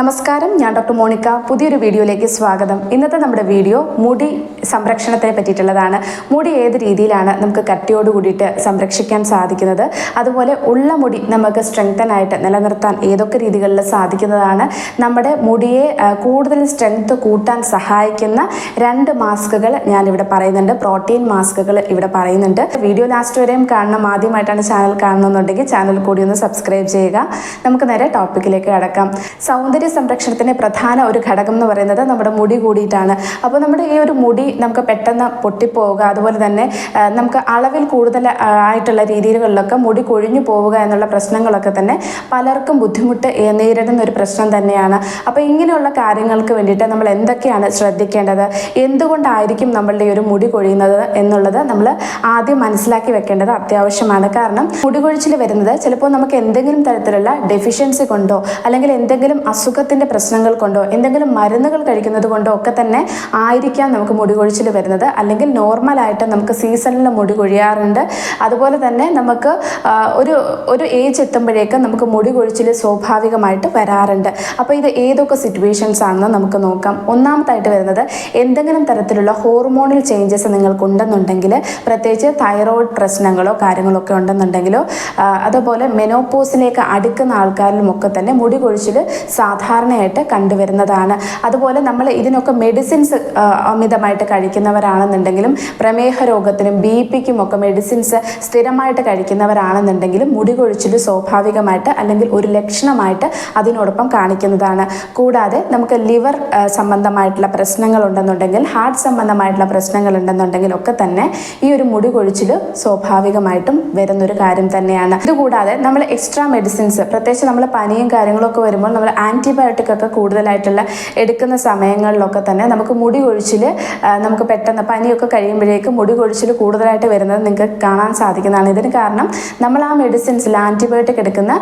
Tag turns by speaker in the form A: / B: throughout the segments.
A: നമസ്കാരം ഞാൻ doctor Monica. പുതിയൊരു വീഡിയോയിലേക്ക് സ്വാഗതം. ഇന്നത്തെ നമ്മുടെ വീഡിയോ മുടി സംരക്ഷണത്തെ പറ്റിയിട്ടുള്ളതാണ്. മുടി ഏത് രീതിയിലാണ് നമുക്ക് കട്ടിയോട് കൂടിയിട്ട് സംരക്ഷിക്കാൻ സാധിക്കുന്നത്? അതുപോലെ ഉള്ള മുടി നമുക്ക് സ്ട്രെങ്തൻ ആയിട്ട് നിലനിർത്താൻ ഏതൊക്കെ രീതികളിൽ സാധിക്കുന്നതാണ്? നമ്മുടെ മുടിയെ കൂടുതൽ സ്ട്രെങ്ത് കൂട്ടാൻ സഹായിക്കുന്ന രണ്ട് മാസ്കുകൾ ഞാനിവിടെ പറയുന്നുണ്ട്. പ്രോട്ടീൻ മാസ്കുകൾ ഇവിടെ പറയുന്നുണ്ട്. വീഡിയോ ലാസ്റ്റ് വരെയും കാണണം. ആദ്യമായിട്ടാണ് ചാനൽ കാണണമെന്നുണ്ടെങ്കിൽ ചാനൽ കൂടി ഒന്ന് സബ്സ്ക്രൈബ് ചെയ്യുക. നമുക്ക് നേരെ ടോപ്പിക്കിലേക്ക് കടക്കാം. സൗന്ദര്യ സംരക്ഷണത്തിന് പ്രധാന ഒരു ഘടകം എന്ന് പറയുന്നത് നമ്മുടെ മുടി കൂടിയിട്ടാണ്. അപ്പോൾ നമ്മുടെ ഈ ഒരു മുടി നമുക്ക് പെട്ടെന്ന് പൊട്ടിപ്പോവുക അതുപോലെ തന്നെ നമുക്ക് അളവിൽ കൂടുതൽ ആയിട്ടുള്ള രീതികളിലൊക്കെ മുടി കൊഴിഞ്ഞു പോവുക എന്നുള്ള പ്രശ്നങ്ങളൊക്കെ തന്നെ പലർക്കും ബുദ്ധിമുട്ട് നേരിടുന്ന ഒരു പ്രശ്നം തന്നെയാണ്. അപ്പോൾ ഇങ്ങനെയുള്ള കാര്യങ്ങൾക്ക് വേണ്ടിയിട്ട് നമ്മൾ എന്തൊക്കെയാണ് ശ്രദ്ധിക്കേണ്ടത്? എന്തുകൊണ്ടായിരിക്കും നമ്മളുടെ ഈ ഒരു മുടി കൊഴിയുന്നത് എന്നുള്ളത് നമ്മൾ ആദ്യം മനസ്സിലാക്കി വെക്കേണ്ടത് അത്യാവശ്യമാണ്. കാരണം മുടി കൊഴിച്ചിൽ വരുന്നത് ചിലപ്പോൾ നമുക്ക് എന്തെങ്കിലും തരത്തിലുള്ള ഡെഫിഷ്യൻസി കൊണ്ടോ അല്ലെങ്കിൽ എന്തെങ്കിലും അസുഖത്തിന്റെ പ്രശ്നങ്ങൾ കൊണ്ടോ എന്തെങ്കിലും മരുന്നുകൾ കഴിക്കുന്നത് കൊണ്ടോ ഒക്കെ തന്നെ ആയിരിക്കാം നമുക്ക് മുടി കൊഴിച്ചിൽ വരുന്നത്. അല്ലെങ്കിൽ നോർമലായിട്ട് നമുക്ക് സീസണിൽ മുടി കൊഴിയാറുണ്ട്. അതുപോലെ തന്നെ നമുക്ക് ഒരു ഒരു ഏജ് എത്തുമ്പോഴേക്കും നമുക്ക് മുടി കൊഴിച്ചിൽ സ്വാഭാവികമായിട്ട് വരാറുണ്ട്. അപ്പോൾ ഇത് ഏതൊക്കെ സിറ്റുവേഷൻസ് ആണെന്ന് നമുക്ക് നോക്കാം. ഒന്നാമതായിട്ട് വരുന്നത് എന്തെങ്കിലും തരത്തിലുള്ള ഹോർമോണൽ ചേഞ്ചസ് നിങ്ങൾക്കുണ്ടെന്നുണ്ടെങ്കിൽ പ്രത്യേകിച്ച് തൈറോയ്ഡ് പ്രശ്നങ്ങളോ കാര്യങ്ങളോ ഒക്കെ ഉണ്ടെന്നുണ്ടെങ്കിലോ അതുപോലെ മെനോപോസിലേക്ക് അടുക്കുന്ന ആൾക്കാരിലും ഒക്കെ തന്നെ മുടി കൊഴിച്ചിൽ സാധാരണയായിട്ട് കണ്ടുവരുന്നതാണ്. അതുപോലെ നമ്മൾ ഇതിനൊക്കെ മെഡിസിൻസ് അമിതമായിട്ട് കഴിക്കുന്നവരാണെന്നുണ്ടെങ്കിലും പ്രമേഹ രോഗത്തിനും ബി പിക്കും ഒക്കെ മെഡിസിൻസ് സ്ഥിരമായിട്ട് കഴിക്കുന്നവരാണെന്നുണ്ടെങ്കിലും മുടി കൊഴിച്ചിൽ സ്വാഭാവികമായിട്ട് അല്ലെങ്കിൽ ഒരു ലക്ഷണമായിട്ട് അതിനോടൊപ്പം കാണിക്കുന്നതാണ്. കൂടാതെ നമുക്ക് ലിവർ സംബന്ധമായിട്ടുള്ള പ്രശ്നങ്ങൾ ഉണ്ടെന്നുണ്ടെങ്കിൽ ഹാർട്ട് സംബന്ധമായിട്ടുള്ള പ്രശ്നങ്ങൾ ഉണ്ടെന്നുണ്ടെങ്കിൽ ഒക്കെ തന്നെ ഈ ഒരു മുടി കൊഴിച്ചിൽ സ്വാഭാവികമായിട്ടും വരുന്നൊരു കാര്യം തന്നെയാണ്. ഇതുകൂടാതെ നമ്മൾ എക്സ്ട്രാ മെഡിസിൻസ് പ്രത്യേകിച്ച് നമ്മൾ പനിയും കാര്യങ്ങളൊക്കെ വരുമ്പോൾ നമ്മൾ ആന്റിബയോട്ടിക് ഒക്കെ കൂടുതലായിട്ടുള്ള എടുക്കുന്ന സമയങ്ങളിലൊക്കെ തന്നെ നമുക്ക് മുടി കൊഴിച്ചിൽ നമുക്ക് പെട്ടെന്ന് പനിയൊക്കെ കഴിയുമ്പോഴേക്കും മുടി കൊഴിച്ചിൽ കൂടുതലായിട്ട് വരുന്നത് നിങ്ങൾക്ക് കാണാൻ സാധിക്കുന്നതാണ്. ഇതിന് കാരണം നമ്മൾ ആ മെഡിസിൻസിൽ ആന്റിബയോട്ടിക് എടുക്കുന്ന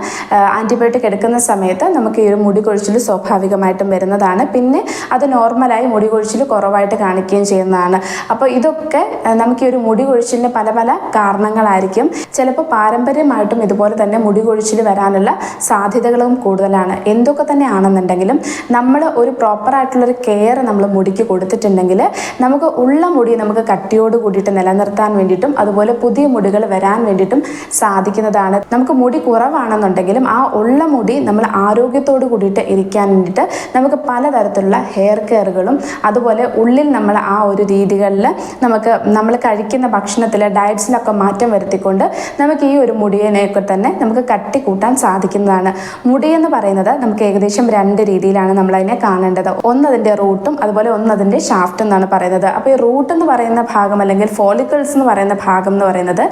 A: ആന്റിബയോട്ടിക് എടുക്കുന്ന സമയത്ത് നമുക്ക് ഈ ഒരു മുടി കൊഴിച്ചിൽ സ്വാഭാവികമായിട്ടും വരുന്നതാണ്. പിന്നെ അത് നോർമലായി മുടി കൊഴിച്ചിൽ കുറവായിട്ട് കാണിക്കുകയും ചെയ്യുന്നതാണ്. അപ്പോൾ ഇതൊക്കെ നമുക്ക് ഈ ഒരു മുടി കൊഴിച്ചിലിന് പല പല കാരണങ്ങളായിരിക്കും. ചിലപ്പോൾ പാരമ്പര്യമായിട്ടും ഇതുപോലെ തന്നെ മുടി കൊഴിച്ചിൽ വരാനുള്ള സാധ്യതകളും കൂടുതലാണ്. എന്തൊക്കെ തന്നെ ആണെന്നുണ്ടെങ്കിലും നമ്മൾ ഒരു പ്രോപ്പറായിട്ടുള്ളൊരു കെയർ നമ്മൾ മുടിക്ക് കൊടുത്തിട്ടുണ്ടെങ്കിൽ നമുക്ക് ഉള്ള മുടി നമുക്ക് കട്ടിയോട് കൂടിയിട്ട് നിലനിർത്താൻ വേണ്ടിയിട്ടും അതുപോലെ പുതിയ മുടികൾ വരാൻ വേണ്ടിയിട്ടും സാധിക്കുന്നതാണ്. നമുക്ക് മുടി കുറവാണെന്നുണ്ടെങ്കിലും ആ ഉള്ള മുടി നമ്മൾ ആരോഗ്യത്തോട് കൂടിയിട്ട് ഇരിക്കാൻ വേണ്ടിയിട്ട് നമുക്ക് പലതരത്തിലുള്ള ഹെയർ കെയറുകളും അതുപോലെ ഉള്ളിൽ നമ്മൾ ആ ഒരു രീതികളിൽ നമുക്ക് നമ്മൾ കഴിക്കുന്ന ഭക്ഷണത്തിൽ ഡയറ്റ്സിലൊക്കെ മാറ്റം വരുത്തിക്കൊണ്ട് നമുക്ക് ഈ ഒരു മുടിയെയൊക്കെ തന്നെ നമുക്ക് കട്ടി കൂട്ടാൻ സാധിക്കുന്നതാണ്. മുടി എന്ന് പറയുന്നത് നമുക്ക് ഏകദേശം രണ്ട് രീതിയിലാണ് നമ്മൾ അതിനെ കാണേണ്ടത്. ഒന്ന് അതിന്റെ റൂട്ടും അതുപോലെ ഒന്ന് അതിന്റെ ഷാഫ്റ്റ് എന്നാണ് പറയുന്നത്. അപ്പോൾ ഈ റൂട്ട് എന്ന് പറയുന്ന ഭാഗം അല്ലെങ്കിൽ ഫോളിക്കിൾസ് എന്ന് പറയുന്ന ഭാഗം എന്ന് പറയുന്നത്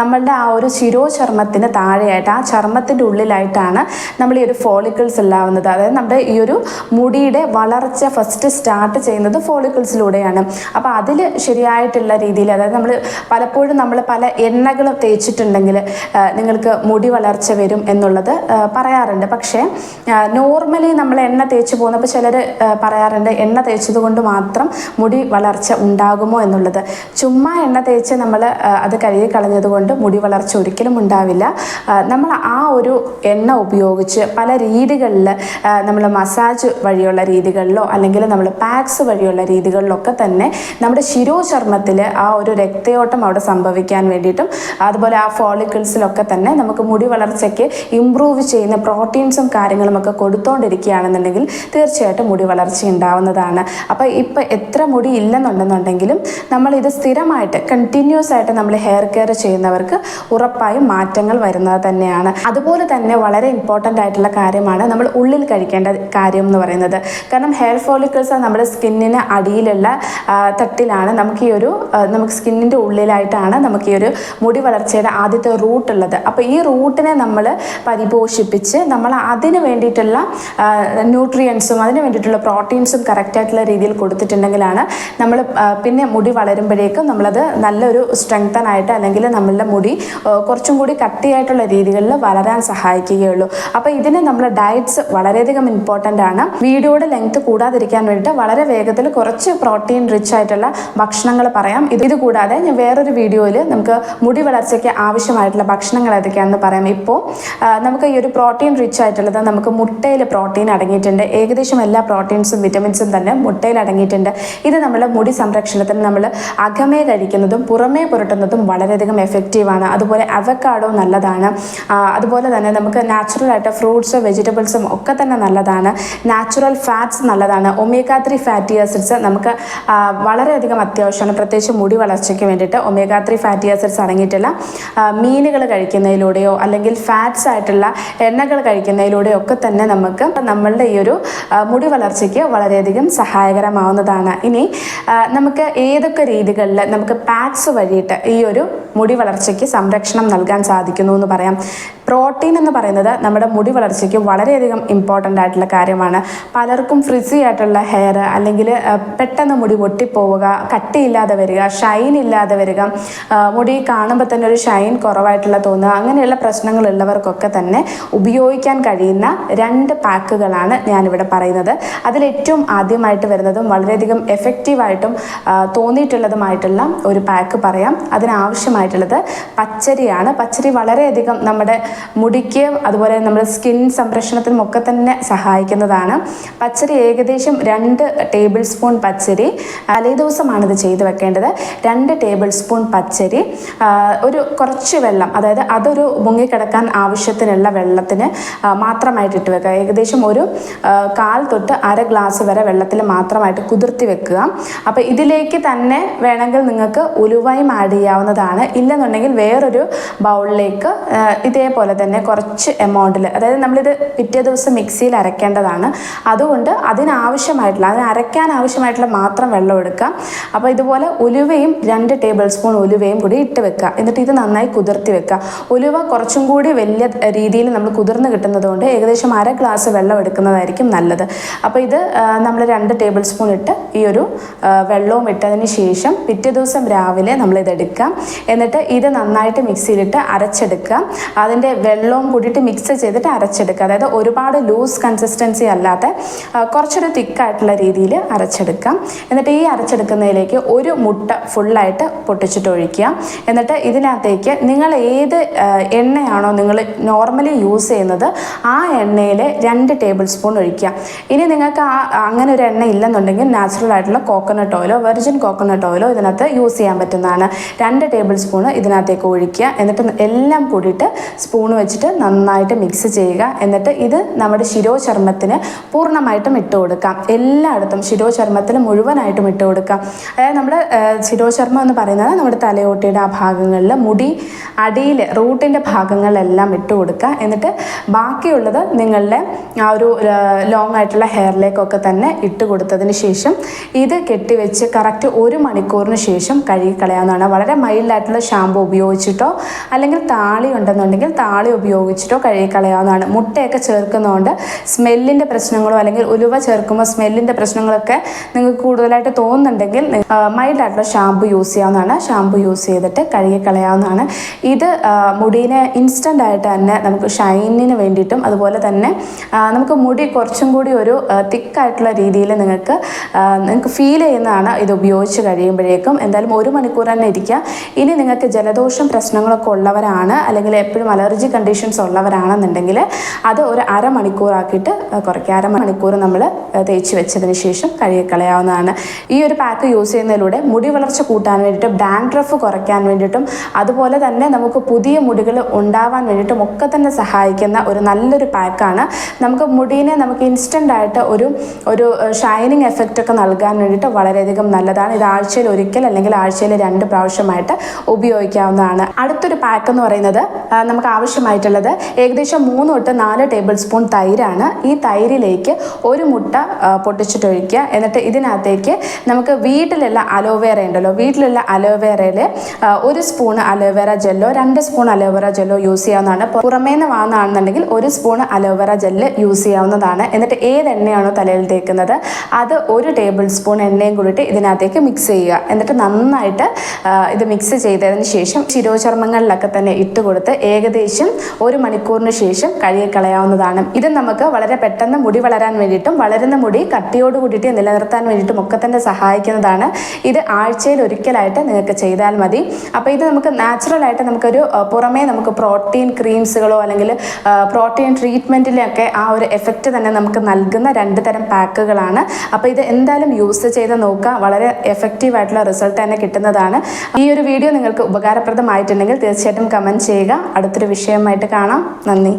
A: നമ്മളുടെ ആ ഒരു ശിരോചർമ്മത്തിന് താഴെയായിട്ട് ആ ചർമ്മത്തിന്റെ ഉള്ളിലായിട്ടാണ് നമ്മൾ ഈ ഒരു ഫോളിക്കിൾസ് ഉണ്ടാവുന്നത്. അതായത് നമ്മുടെ ഈ ഒരു മുടിയുടെ വളർച്ച ഫസ്റ്റ് സ്റ്റാർട്ട് ചെയ്യുന്നത് ഫോളിക്കിൾസിലൂടെയാണ്. അപ്പോൾ അതിൽ ശരിയായിട്ടുള്ള രീതിയിൽ അതായത് നമ്മൾ പലപ്പോഴും നമ്മൾ പല എണ്ണകളും തേച്ചിട്ടുണ്ടെങ്കിൽ നിങ്ങൾക്ക് മുടി വളർച്ച വരും എന്നുള്ളത് പറയാറുണ്ട്. പക്ഷേ നോർമലി നമ്മൾ എണ്ണ തേച്ച് പോകുന്നപ്പോൾ ചിലർ പറയാറുണ്ട് എണ്ണ തേച്ചത് കൊണ്ട് മാത്രം മുടി വളർച്ച ഉണ്ടാകുമോ എന്നുള്ളത്. ചുമ്മാ എണ്ണ തേച്ച് നമ്മൾ അത് കഴുകി കളഞ്ഞത് കൊണ്ട് മുടി വളർച്ച ഒരിക്കലും ഉണ്ടാവില്ല. നമ്മൾ ആ ഒരു എണ്ണ ഉപയോഗിച്ച് പല രീതികളിൽ നമ്മൾ മസാജ് വഴിയുള്ള രീതികളിലോ അല്ലെങ്കിൽ നമ്മൾ പാക്സ് വഴിയുള്ള രീതികളിലൊക്കെ തന്നെ നമ്മുടെ ശിരോചർമ്മത്തിൽ ആ ഒരു രക്തയോട്ടം അവിടെ സംഭവിക്കാൻ വേണ്ടിയിട്ടും അതുപോലെ ആ ഫോളിക്കിൾസിലൊക്കെ തന്നെ നമുക്ക് മുടി വളർച്ചയ്ക്ക് ഇമ്പ്രൂവ് ചെയ്യുന്ന പ്രോട്ടീൻസും കാര്യങ്ങളും ഒക്കെ കൊടുത്തോണ്ടിരിക്കുകയാണെന്നുണ്ടെങ്കിൽ തീർച്ചയായിട്ടും മുടി വളർച്ച ഉണ്ടാവുന്നതാണ്. അപ്പോൾ ഇപ്പം എത്ര മുടി ഇല്ലെന്നുണ്ടെന്നുണ്ടെങ്കിലും നമ്മൾ ഇത് സ്ഥിരമായിട്ട് കണ്ടിന്യൂസ് ആയിട്ട് നമ്മൾ ഹെയർ കെയർ ചെയ്യുന്നവർക്ക് ഉറപ്പായും മാറ്റങ്ങൾ വരുന്നത് തന്നെയാണ്. അതുപോലെ തന്നെ വളരെ ഇമ്പോർട്ടന്റ് ആയിട്ടുള്ള കാര്യമാണ് നമ്മൾ ഉള്ളിൽ കഴിക്കേണ്ട കാര്യം എന്ന് പറയുന്നത്. കാരണം ഹെയർ ഫോളിക്കിൾസ് നമ്മുടെ സ്കിന്നിന് അടിയിലുള്ള തട്ടിലാണ് നമുക്ക് ഈ ഒരു നമുക്ക് സ്കിന്നിന്റെ ഉള്ളിലായിട്ടാണ് നമുക്ക് ഈ ഒരു മുടി വളർച്ചയുടെ ആദ്യത്തെ റൂട്ട് ഉള്ളത്. അപ്പോൾ ഈ റൂട്ടിനെ നമ്മൾ പരിപോഷിപ്പിച്ച് നമ്മൾ അതിന് വേണ്ടിയിട്ടുള്ള ന്യൂട്രിയൻസും അതിന് വേണ്ടിയിട്ടുള്ള പ്രോട്ടീൻസും കറക്റ്റായിട്ടുള്ള രീതിയിൽ കൊടുത്തിട്ടുണ്ടെങ്കിലാണ് നമ്മൾ പിന്നെ മുടി വളരുമ്പോഴേക്കും നമ്മളത് നല്ലൊരു സ്ട്രെങ്തൻ ആയിട്ട് അല്ലെങ്കിൽ നമ്മളുടെ മുടി കുറച്ചും കൂടി കട്ടിയായിട്ടുള്ള രീതികളിൽ വളരാൻ സഹായിക്കുകയുള്ളൂ. അപ്പോൾ ഇതിന് നമ്മൾ ഡയറ്റ്സ് വളരെയധികം ഇമ്പോർട്ടന്റ് ആണ്. വീഡിയോയുടെ ലെങ്ത് കൂടാതിരിക്കാൻ വേണ്ടിയിട്ട് വളരെ വേഗത്തിൽ കുറച്ച് പ്രോട്ടീൻ റിച്ച് ആയിട്ടുള്ള ഭക്ഷണങ്ങൾ പറയാം. ഇത് ഇത് കൂടാതെ ഞാൻ വേറൊരു വീഡിയോയിൽ നമുക്ക് മുടി വളർച്ചയ്ക്ക് ആവശ്യമായിട്ടുള്ള ഭക്ഷണങ്ങൾ ഏതൊക്കെയാണെന്ന് പറയാം. ഇപ്പോൾ നമുക്ക് ഈ ഒരു പ്രോട്ടീൻ റിച്ച് ആയിട്ടുള്ളത് നമുക്ക് മുട്ടയിൽ പ്രോട്ടീൻ പ്രോട്ടീൻ അടങ്ങിയിട്ടുണ്ട്. ഏകദേശം എല്ലാ പ്രോട്ടീൻസും വിറ്റമിൻസും തന്നെ മുട്ടയിൽ അടങ്ങിയിട്ടുണ്ട്. ഇത് നമ്മുടെ മുടി സംരക്ഷണത്തിന് നമ്മൾ അകമേ കഴിക്കുന്നതും പുറമേ പുരട്ടുന്നതും വളരെയധികം എഫക്റ്റീവാണ് അതുപോലെ അവക്കാഡോ നല്ലതാണ്. അതുപോലെ തന്നെ നമുക്ക് നാച്ചുറൽ ആയിട്ട് ഫ്രൂട്ട്സ് വെജിറ്റബിൾസും ഒക്കെ തന്നെ നല്ലതാണ്. നാച്ചുറൽ ഫാറ്റ്സ് നല്ലതാണ്. ഒമേഗ ത്രീ ഫാറ്റി ആസിഡ്സ് നമുക്ക് വളരെയധികം അത്യാവശ്യമാണ്. പ്രത്യേകിച്ച് മുടി വളർച്ചയ്ക്ക് വേണ്ടിയിട്ട് ഒമേഗ ത്രീ ഫാറ്റി ആസിഡ്സ് അടങ്ങിയിട്ടുള്ള മീനുകൾ കഴിക്കുന്നതിലൂടെയോ അല്ലെങ്കിൽ ഫാറ്റ്സ് ആയിട്ടുള്ള എണ്ണകൾ കഴിക്കുന്നതിലൂടെയോ ഒക്കെ തന്നെ നമുക്ക് നമ്മളുടെ ഈ ഒരു മുടി വളർച്ചയ്ക്ക് വളരെയധികം സഹായകരമാവുന്നതാണ്. ഇനി നമുക്ക് ഏതൊക്കെ രീതികളിൽ നമുക്ക് പാക്സ് വഴിയിട്ട് ഈ ഒരു മുടി വളർച്ചയ്ക്ക് സംരക്ഷണം നൽകാൻ സാധിക്കുന്നു എന്ന് പറയാം. പ്രോട്ടീൻ എന്ന് പറയുന്നത് നമ്മുടെ മുടി വളർച്ചയ്ക്ക് വളരെയധികം ഇമ്പോർട്ടന്റ് ആയിട്ടുള്ള കാര്യമാണ്. പലർക്കും ഫ്രിസി ആയിട്ടുള്ള ഹെയർ അല്ലെങ്കിൽ പെട്ടെന്ന് മുടി പൊട്ടിപ്പോവുക കട്ടിയില്ലാതെ വരിക ഷൈൻ ഇല്ലാതെ വരിക മുടി കാണുമ്പോൾ തന്നെ ഒരു ഷൈൻ കുറവായിട്ടുള്ള തോന്നുക അങ്ങനെയുള്ള പ്രശ്നങ്ങളുള്ളവർക്കൊക്കെ തന്നെ ഉപയോഗിക്കാൻ കഴിയുന്ന രണ്ട് പാക്കുകളാണ് ഞാനിവിടെ പറയുന്നത്. അതിലേറ്റവും ആദ്യമായിട്ട് വരുന്നതും വളരെയധികം എഫക്റ്റീവായിട്ടും തോന്നിയിട്ടുള്ളതുമായിട്ടുള്ള ഒരു പാക്ക് പറയാം. അതിനാവശ്യമായിട്ടുള്ളത് പച്ചരിയാണ്. പച്ചരി വളരെയധികം നമ്മുടെ മുടിക്ക് അതുപോലെ നമ്മുടെ സ്കിൻ സംരക്ഷണത്തിനും ഒക്കെ തന്നെ സഹായിക്കുന്നതാണ്. പച്ചരി ഏകദേശം രണ്ട് ടേബിൾ സ്പൂൺ പച്ചരി. തലേദിവസമാണ് ഇത് ചെയ്ത് വെക്കേണ്ടത്. രണ്ട് ടേബിൾ സ്പൂൺ പച്ചരി ഒരു കുറച്ച് വെള്ളം അതായത് അതൊരു മുങ്ങിക്കിടക്കാൻ ആവശ്യത്തിനുള്ള വെള്ളത്തിന് മാത്രമായിട്ട് ഇട്ട് വെക്കുക. ഏകദേശം ഒരു കാൽ തൊട്ട് അര ഗ്ലാസ് വരെ വെള്ളത്തിൽ മാത്രമായിട്ട് കുതിർത്തി വെക്കുക. അപ്പോൾ ഇതിലേക്ക് തന്നെ വേണമെങ്കിൽ നിങ്ങൾക്ക് ഉലുവയും ആഡ് ചെയ്യാവുന്നതാണ്. ഇല്ലെന്നുണ്ടെങ്കിൽ വേറൊരു ബൗളിലേക്ക് ഇതേപോലെ തന്നെ കുറച്ച് എമൗണ്ടിൽ അതായത് നമ്മളിത് പിറ്റേ ദിവസം മിക്സിയിൽ അരയ്ക്കേണ്ടതാണ് അതുകൊണ്ട് അതിനാവശ്യമായിട്ടുള്ള അതിന് അരയ്ക്കാൻ ആവശ്യമായിട്ടുള്ള മാത്രം വെള്ളം എടുക്കുക. അപ്പോൾ ഇതുപോലെ ഉലുവയും രണ്ട് ടേബിൾ സ്പൂൺ ഉലുവയും കൂടി ഇട്ട് വെക്കുക. എന്നിട്ട് ഇത് നന്നായി കുതിർത്തി വെക്കുക. ഉലുവ കുറച്ചും കൂടി വലിയ രീതിയിൽ നമ്മൾ കുതിർന്ന് കിട്ടുന്നതുകൊണ്ട് ഏകദേശം അര ഗ്ലാസ് വെള്ളം എടുക്കുന്നതായിരിക്കും നല്ലത്. അപ്പോൾ ഇത് നമ്മൾ രണ്ട് ടേബിൾ സ്പൂൺ ഇട്ട് ഈ ഒരു വെള്ളവും ഇട്ടതിന് ശേഷം പിറ്റേ ദിവസം രാവിലെ എടുക്കാം. എന്നിട്ട് ഇത് നന്നായിട്ട് മിക്സിയിലിട്ട് അരച്ചെടുക്കാം അതിന്റെ വെള്ളവും കൂടിയിട്ട് മിക്സ് ചെയ്തിട്ട് അരച്ചെടുക്കുക. അതായത് ഒരുപാട് ലൂസ് കൺസിസ്റ്റൻസി അല്ലാത്ത ആ, കുറച്ചൊരു തിക്കായിട്ടുള്ള രീതിയിൽ അരച്ചെടുക്കാം. എന്നിട്ട് ഈ അരച്ചെടുക്കുന്നതിലേക്ക് ഒരു മുട്ട ഫുള്ളായിട്ട് പൊട്ടിച്ചിട്ട് ഒഴിക്കുക. എന്നിട്ട് ഇതിനകത്തേക്ക് നിങ്ങൾ ഏത് എണ്ണയാണോ നിങ്ങൾ നോർമലി യൂസ് ചെയ്യുന്നത് ആ എണ്ണയിൽ രണ്ട് ടേബിൾ സ്പൂൺ ഒഴിക്കുക. ഇനി നിങ്ങൾക്ക് ആ അങ്ങനെ ഒരു എണ്ണ ഇല്ലെന്നുണ്ടെങ്കിൽ നാച്ചുറൽ ആയിട്ടുള്ള കോക്കനട്ട് ഓയിലോ വെർജിൻ കോക്കനട്ട് ഓയിലോ ഇതിനകത്ത് യൂസ് ചെയ്യാൻ പറ്റുന്നതാണ്. രണ്ട് ടേബിൾ സ്പൂൺ ഇതിനകത്തേക്ക് ഒഴിക്കുക. എന്നിട്ട് എല്ലാം കൂടിയിട്ട് സ്പൂൺ വെച്ചിട്ട് നന്നായിട്ട് മിക്സ് ചെയ്യുക. എന്നിട്ട് ഇത് നമ്മുടെ ശിരോചർമ്മത്തിന് പൂർണമായിട്ടും ഇട്ട് കൊടുക്കാം. എല്ലായിടത്തും ശിരോചർമ്മത്തിന് മുഴുവനായിട്ടും ഇട്ട് കൊടുക്കാം. അതായത് നമ്മുടെ ശിരോചർമ്മം എന്ന് പറയുന്നത് നമ്മുടെ തലയോട്ടിയുടെ ആ ഭാഗങ്ങളിൽ മുടി അടിയിൽ റൂട്ടിന്റെ ഭാഗങ്ങളിലെല്ലാം ഇട്ട് കൊടുക്കുക. എന്നിട്ട് ബാക്കിയുള്ളത് നിങ്ങളുടെ ഒരു ലോങ് ആയിട്ടുള്ള ഹെയറിലേക്കൊക്കെ തന്നെ ഇട്ട് കൊടുത്തതിന് ശേഷം ഇത് കെട്ടിവെച്ച് കറക്റ്റ് ഒരു മണിക്കൂറിന് ശേഷം കഴുകി കളയാവുന്നതാണ്. വളരെ മൈൽഡായിട്ടുള്ള ഷാമ്പു ഉപയോഗിച്ചിട്ടോ അല്ലെങ്കിൽ താളി ഉണ്ടെന്നുണ്ടെങ്കിൽ താളി ഉപയോഗിച്ചിട്ടോ കഴുകി കളയാവുന്നതാണ്. മുട്ടയൊക്കെ ചേർക്കുന്നതുകൊണ്ട് സ്മെല്ലിന്റെ പ്രശ്നങ്ങളോ അല്ലെങ്കിൽ ഉലുവ ചേർക്കുമ്പോൾ സ്മെല്ലിന്റെ പ്രശ്നങ്ങളൊക്കെ നിങ്ങൾക്ക് കൂടുതലായിട്ട് തോന്നുന്നുണ്ടെങ്കിൽ മൈൽഡായിട്ടുള്ള ഷാമ്പു യൂസ് ചെയ്യാവുന്നതാണ്. ഷാമ്പു യൂസ് ചെയ്തിട്ട് കഴുകി കളയാവുന്നതാണ്. ഇത് മുടീനെ ഇൻസ്റ്റന്റ് ആയിട്ട് തന്നെ നമുക്ക് ഷൈനിന് വേണ്ടിയിട്ടും അതുപോലെ തന്നെ നമുക്ക് മുടി കുറച്ചും കൂടി ഒരു തിക്കായിട്ടുള്ള രീതിയിൽ നിങ്ങൾക്ക് നിങ്ങൾക്ക് ഫീൽ ചെയ്യുന്നതാണ് ഇത് ഉപയോഗിച്ച് കഴിയുമ്പോഴേക്കും. എന്തായാലും ഒരു മണിക്കൂർ തന്നെ ഇരിക്കുക. ഇനി നിങ്ങൾക്ക് ജലദോഷം പ്രശ്നങ്ങളൊക്കെ ഉള്ളവരാണ് അല്ലെങ്കിൽ എപ്പോഴും അലർജി കണ്ടീഷൻസ് ഉള്ളവരാണെന്നുണ്ടെങ്കിൽ അത് ഒരു അരമണിക്കൂറാക്കിയിട്ട് കുറയ്ക്കുക. അരമണിക്കൂർ നമ്മൾ തേച്ച് വെച്ചതിന് ശേഷം കഴുകിക്കളയാവുന്നതാണ് ഈ ഒരു പാക്ക് യൂസ് ചെയ്യുന്നതിലൂടെ മുടി വളർച്ച കൂട്ടാൻ വേണ്ടിയിട്ടും ഡാൻഡ്രഫ് കുറയ്ക്കാൻ വേണ്ടിയിട്ടും അതുപോലെ തന്നെ നമുക്ക് പുതിയ മുടികൾ ഉണ്ടാവാൻ വേണ്ടിയിട്ടും ഒക്കെ തന്നെ സഹായിക്കുന്ന ഒരു നല്ലൊരു പാക്കാണ് നമുക്ക് മുടീനെ നമുക്ക് ഇൻസ്റ്റന്റ് ആയിട്ട് ഒരു ഒരു ഷൈനിങ് എഫക്റ്റ് ഒക്കെ നൽകാൻ വേണ്ടിയിട്ട് വളരെയധികം നല്ലതാണ്. ഇത് ആഴ്ചയിൽ ഒരിക്കൽ അല്ലെങ്കിൽ ആഴ്ചയിൽ രണ്ട് പ്രാവശ്യമായിട്ട് ഉപയോഗിക്കാവുന്നതാണ്. അടുത്തൊരു പാക്ക് എന്ന് പറയുന്നത് നമുക്ക് ആവശ്യമായിട്ടുള്ളത് ഏകദേശം മൂന്ന് തൊട്ട് നാല് ടേബിൾ സ്പൂൺ തൈരാണ്. ഈ തൈരിലേക്ക് ഒരു മുട്ട പൊട്ടിച്ചിട്ടൊഴിക്കുക. എന്നിട്ട് ഇതിനകത്തേക്ക് നമുക്ക് വീട്ടിലുള്ള അലോവേറ ഉണ്ടല്ലോ വീട്ടിലുള്ള അലോവേറയിൽ ഒരു സ്പൂൺ അലോവേറ ജെല്ലോ രണ്ട് സ്പൂൺ അലോവേറ ജെല്ലോ യൂസ് ചെയ്യാവുന്നതാണ്. പുറമേ നിന്ന് വാങ്ങുന്നതാണെന്നുണ്ടെങ്കിൽ ഒരു സ്പൂൺ അലോവേറ ജെല്ല് യൂസ് ചെയ്യാവുന്നതാണ്. എന്നിട്ട് ഏത് എണ്ണയാണോ തലയിൽ തേക്കുന്നത് അത് ഒരു ടേബിൾ സ്പൂൺ എണ്ണയും കൂടിയിട്ട് ഇതിനകത്തേക്ക് മിക്സ് ചെയ്യുക. എന്നിട്ട് നന്നായിട്ട് ഇത് മിക്സ് ചെയ്തതിന് ശേഷം ശിരോചർമ്മങ്ങളിലൊക്കെ തന്നെ ഇട്ട് കൊടുത്ത് ഏകദേശം ഒരു മണിക്കൂറിന് ശേഷം കഴുകിക്കളയാവുന്നതാണ് ഇത് നമുക്ക് വളരെ പെട്ടെന്ന് മുടി വളരാൻ വേണ്ടിയിട്ടും വളരുന്ന മുടി കട്ടിയോട് കൂടിയിട്ട് നിലനിർത്താൻ വേണ്ടിയിട്ടും ഒക്കെ തന്നെ സഹായിക്കുന്നതാണ്. ഇത് ആഴ്ചയിൽ ഒരിക്കലായിട്ട് നിങ്ങൾക്ക് ചെയ്താൽ മതി. അപ്പോൾ ഇത് നമുക്ക് നാച്ചുറൽ ആയിട്ട് നമുക്കൊരു പുറമേ നമുക്ക് പ്രോട്ടീൻ ക്രീംസുകളോ അല്ലെങ്കിൽ പ്രോട്ടീൻ ട്രീറ്റ്മെന്റിലൊക്കെ ആ ഒരു എഫക്റ്റ് തന്നെ നമുക്ക് നൽകുന്ന രണ്ട് തരം പാക്കുകളാണ്. അപ്പോൾ ഇത് എന്തായാലും യൂസ് ചെയ്ത് നോക്കുക വളരെ എഫക്റ്റീവ് ആയിട്ടുള്ള റിസൾട്ട് തന്നെ കിട്ടുന്നതാണ്. ഈ ഒരു വീഡിയോ നിങ്ങൾക്ക് ഉപകാരപ്രദമായിട്ടുണ്ടെങ്കിൽ തീർച്ചയായിട്ടും കമന്റ് ചെയ്യുക. അടുത്തൊരു വിഷയമായിട്ട് കാണാം. നന്ദി.